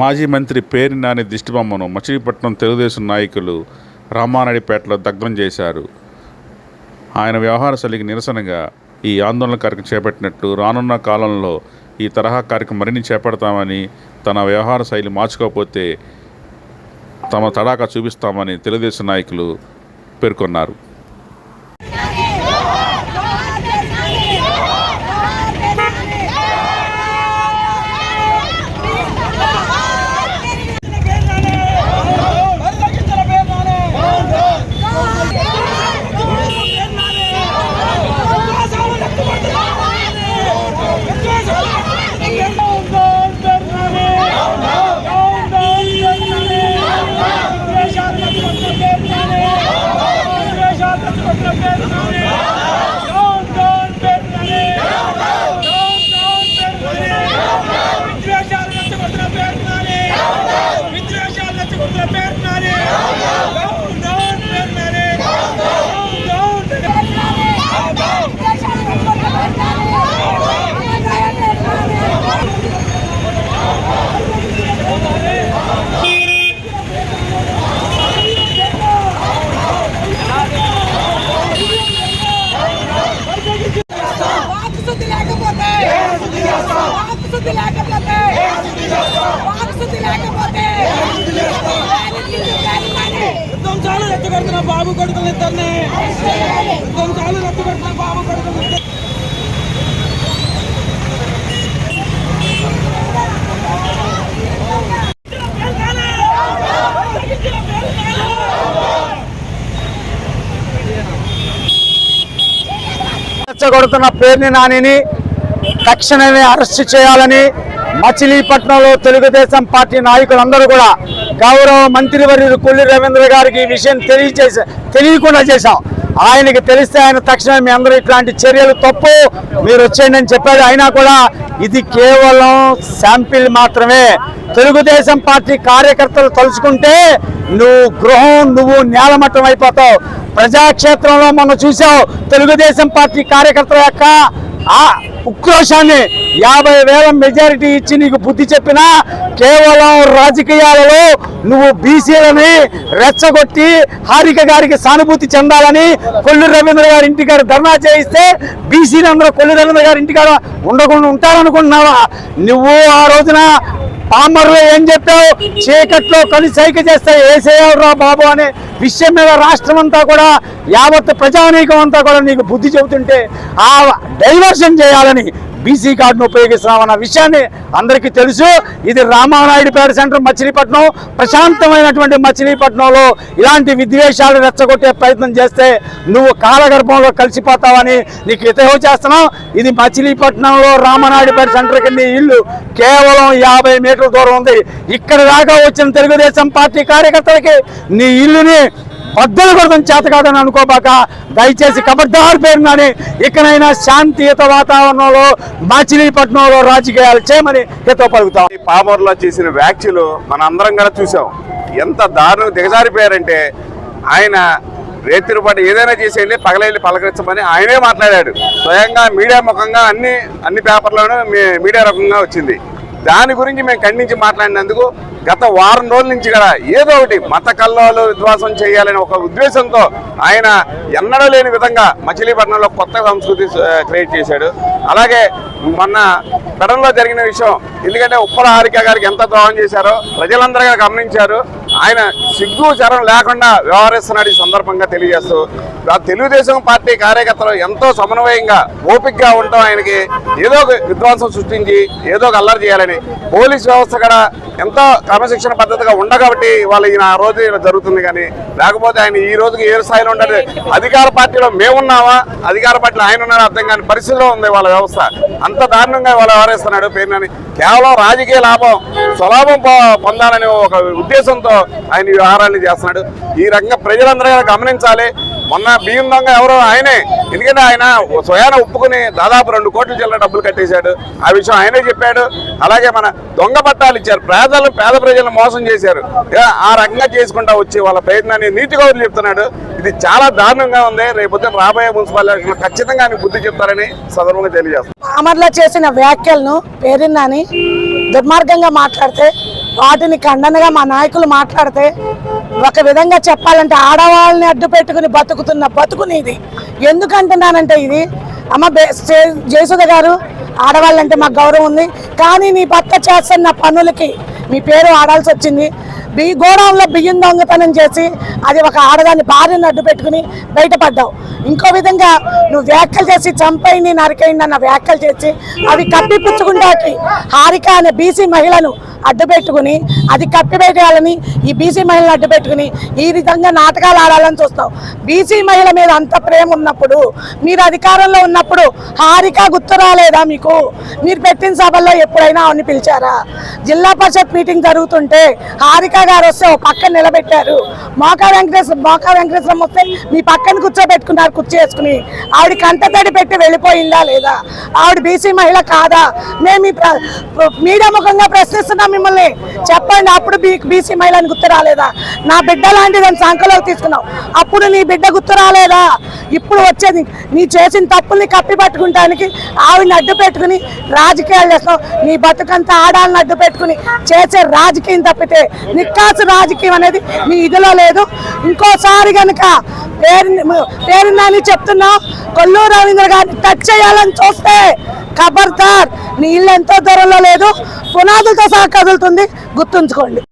మాజీ మంత్రి పేరు నాని దిష్టిబొమ్మను మచిలీపట్నం తెలుగుదేశం నాయకులు రామానాయుడిపేటలో దగ్ధం చేశారు. ఆయన వ్యవహార శైలికి నిరసనగా ఈ ఆందోళన కార్యక్రమం చేపట్టినట్టు రానున్న కాలంలో ఈ తరహా కార్యక్రమం మరిన్ని చేపడతామని తన వ్యవహార శైలి మార్చుకోకపోతే తమ తడాకా చూపిస్తామని తెలుగుదేశం నాయకులు పేర్కొన్నారు. వాక్శుద్ధి లేకపోతే వాక్శుద్ధి లేకపోతే విధ్వంసాలు రెచ్చగొడుతున్న బాబు కొడుకులు ఇద్దరిని. విధ్వంసాలు రెచ్చగొడుతున్న బాబు కొడుకులు రెచ్చగొడుతున్న పేర్ని నానిని తక్షణమే అరెస్ట్ చేయాలని మచిలీపట్నంలో తెలుగుదేశం పార్టీ నాయకులందరూ కూడా గౌరవ మంత్రివర్యులు కొల్లి రవీంద్ర గారికి ఈ విషయం తెలియచేసా తెలియకుండా చేశాం. ఆయనకి తెలిస్తే ఆయన తక్షణమే మీ అందరూ ఇట్లాంటి చర్యలు తప్పు మీరు వచ్చేయండి అని చెప్పాడు. అయినా కూడా ఇది కేవలం శాంపిల్ మాత్రమే. తెలుగుదేశం పార్టీ కార్యకర్తలు తలుచుకుంటే నువ్వు గృహం నువ్వు నేలమట్టం అయిపోతావు. ప్రజాక్షేత్రంలో మనం చూసావు తెలుగుదేశం పార్టీ కార్యకర్తల యొక్క ఆ ఉక్రోషాన్ని యాభై వేల మెజారిటీ ఇచ్చి నీకు బుద్ధి చెప్పినా కేవలం రాజకీయాలలో నువ్వు బీసీలని రెచ్చగొట్టి హారిక గారికి సానుభూతి చెందాలని కొల్లు రవీంద్ర గారి ఇంటికాడ ధర్నా చేయిస్తే బీసీలు అందరూ కొల్లు రవీంద్ర గారి ఇంటికాడ ఉండకుండా ఉంటారనుకుంటున్నావా? నువ్వు ఆ రోజున పామర్లో ఏం చెప్పావు? చీకట్లో కలిసి సైక చేస్తే ఏసేయరా బాబు అనే విషయం మీద రాష్ట్రం అంతా కూడా యావత్ ప్రజానీకం అంతా కూడా నీకు బుద్ధి చెబుతుంటే ఆ డైవర్షన్ చేయాలని బీసీ కార్డును ఉపయోగిస్తున్నామన్న విషయాన్ని అందరికీ తెలుసు. ఇది రామానాయుడుపేట సెంటర్ మచిలీపట్నం. ప్రశాంతమైనటువంటి మచిలీపట్నంలో ఇలాంటి విద్వేషాలు రెచ్చగొట్టే ప్రయత్నం చేస్తే నువ్వు కాలగర్భంలో కలిసిపోతావని నీకు ఇతహో చేస్తున్నావు ఇది మచిలీపట్నంలో రామనాయుడుపేట సెంటర్ కింద ఇల్లు కేవలం యాభై మీటర్ల దూరం ఉంది. ఇక్కడ దాకా వచ్చిన తెలుగుదేశం పార్టీ కార్యకర్తలకి నీ ఇల్లుని బద్దలు కొడతాం చేత కాదని అనుకోబాక దయచేసి కబడ్దారు పేరునని ఇకనైనా శాంతియుత వాతావరణంలో మచిలీపట్నంలో రాజకీయాలు చేయమని హితో పలుకుతాం. ఈ పామర్లో చేసిన వ్యాఖ్యలు మన అందరం కూడా చూసాం. ఎంత దారుణం దిగజారిపోయారంటే ఆయన రేతిరి పాటు ఏదైనా చేసేయండి పగలెళ్ళి పలకరించమని ఆయనే మాట్లాడాడు. స్వయంగా మీడియా ముఖంగా అన్ని అన్ని పేపర్లోనూ మీ- మీడియా రకంగా వచ్చింది. దాని గురించి మేము ఖండించి మాట్లాడినందుకు గత వారం రోజుల నుంచి కూడా ఏదో ఒకటి మత కల్లోలు విధ్వాసం చేయాలని ఒక ఉద్దేశంతో ఆయన ఎన్నడూ లేని విధంగా మచిలీపట్నంలో కొత్త సంస్కృతి క్రియేట్ చేశాడు. అలాగే మొన్న పెడంలో జరిగిన విషయం ఎందుకంటే ఉప్పల హారిక గారికి ఎంత ద్రోహం చేశారో ప్రజలందరూ గమనించారు. ఆయన సిగ్గు చరం లేకుండా వ్యవహరిస్తున్నాడు ఈ సందర్భంగా తెలియజేస్తూ తెలుగుదేశం పార్టీ కార్యకర్తలు ఎంతో సమన్వయంగా ఓపికగా ఉండటం ఆయనకి ఏదో ఒక విధ్వంసం సృష్టించి ఏదో ఒక అల్లరి చేయాలని. పోలీస్ వ్యవస్థ కూడా ఎంతో క్రమశిక్షణ పద్ధతిగా ఉండగాబట్టి వాళ్ళు ఈయన ఆ రోజు ఇలా జరుగుతుంది కానీ లేకపోతే ఆయన ఈ రోజుకి ఏ స్థాయిలో ఉండాలి? అధికార పార్టీలో మేమున్నామా? అధికార పార్టీలో ఆయన ఉన్నారో? అర్థం కాని పరిస్థితిలో ఉంది వాళ్ళ వ్యవస్థ. అంత దారుణంగా వాళ్ళు వ్యవహరిస్తున్నాడు పేరునని కేవలం రాజకీయ లాభం స్వలాభం పొందాలనే ఒక ఉద్దేశంతో ఆయన వ్యవహారాన్ని చేస్తున్నాడు. ఈ రకంగా ప్రజలందరూ గమనించాలి. మొన్న బియ్యం దొంగ ఎవరో ఆయనే. ఎందుకంటే ఆయన స్వయాన ఒప్పుకుని దాదాపు రెండు కోట్ల చిల్లర డబ్బులు కట్టేశాడు. ఆ విషయం ఆయనే చెప్పాడు. అలాగే మన దొంగ పట్టాలు ఇచ్చారు. పేదలు పేద ప్రజలను మోసం చేశారు. ఆ రకంగా చేసుకుంటా వచ్చి వాళ్ళ ప్రయత్నాన్ని నీతి గౌరవం చెప్తున్నాడు. ఇది చాలా దారుణంగా ఉంది. రేపొద్దున రాబోయే మున్సిపల్ ఖచ్చితంగా ఆయన బుద్ధి చెప్తారని సందర్భంగా తెలియజేస్తాం. అమర్లో చేసిన వ్యాఖ్యలను పేరున్నాని దుర్మార్గంగా మాట్లాడితే వాటిని ఖండనగా మా నాయకులు మాట్లాడితే ఒక విధంగా చెప్పాలంటే ఆడవాళ్ళని అడ్డు పెట్టుకుని బతుకుతున్న బతుకుని ఇది. ఎందుకంటున్నానంటే ఇది? అమ్మ జయసుధ గారు ఆడవాళ్ళంటే మాకు గౌరవం ఉంది. కానీ నీ భర్త చేస్తున్న పనులకి మీ పేరు ఆడాల్సి వచ్చింది. బి గోడౌన్లో బియ్యం దొంగతనం చేసి అది ఒక ఆడదాన్ని భార్యను అడ్డు పెట్టుకుని బయటపడ్డావు. ఇంకో విధంగా నువ్వు వ్యాఖ్యలు చేసి చంపైంది నరికైంది అన్న వ్యాఖ్యలు చేసి అవి కప్పిపుచ్చుకుంటాకి హారిక అనే బీసీ మహిళను అడ్డు పెట్టుకుని అది కప్పిపెట్టేయాలని ఈ బీసీ మహిళను అడ్డు పెట్టుకుని ఈ విధంగా నాటకాలు ఆడాలని చూస్తాం. బీసీ మహిళ మీద అంత ప్రేమ ఉన్నప్పుడు మీరు అధికారంలో ఉన్నప్పుడు హారిక గుర్తు రాలేదా మీకు? మీరు పెట్టిన సభల్లో ఎప్పుడైనా ఆవిడని పిలిచారా? జిల్లా పరిషత్ మీటింగ్ జరుగుతుంటే హారిక గారు వస్తే ఓ పక్కన నిలబెట్టారు. మోకా వెంకటేశ్వర మోకా వెంకటేశ్వరం వస్తే మీ పక్కన కూర్చోబెట్టుకున్నారు కుర్చీ వేసుకుని. ఆవిడ కంటతడి పెట్టి వెళ్ళిపోయిందా లేదా? ఆవిడ బీసీ మహిళ కాదా? మేము ఈ మీడియా ముఖంగా ప్రశ్నిస్తున్నాం మిమ్మల్ని చెప్పండి అప్పుడు బీసీ మహిళని గుర్తు రాలేదా? నా బిడ్డ లాంటిదని సంఖలోకి తీసుకున్నావు. అప్పుడు నీ బిడ్డ గుర్తు రాలేదా? ఇప్పుడు వచ్చేది నీ చేసిన తప్పుల్ని కప్పి పట్టుకుంటానికి ఆవిడని అడ్డు పెట్టుకుని రాజకీయాలు చేస్తావు నీ బతుకంతా ఆడాలని అడ్డు పెట్టుకుని చేసే రాజకీయం తప్పితే నిక్కాసు రాజకీయం అనేది నీ ఇదిలో లేదు. ఇంకోసారి కనుక పేరు పేరుందని చెప్తున్నావు. కొల్లూరు రవీంద్ర గారిని టచ్ చేయాలని చూస్తే ఖబర్దార్. నీళ్ళు ఎంతో దూరంలో లేదు. పునాదులతో సహా కదులుతుంది. గుర్తుంచుకోండి.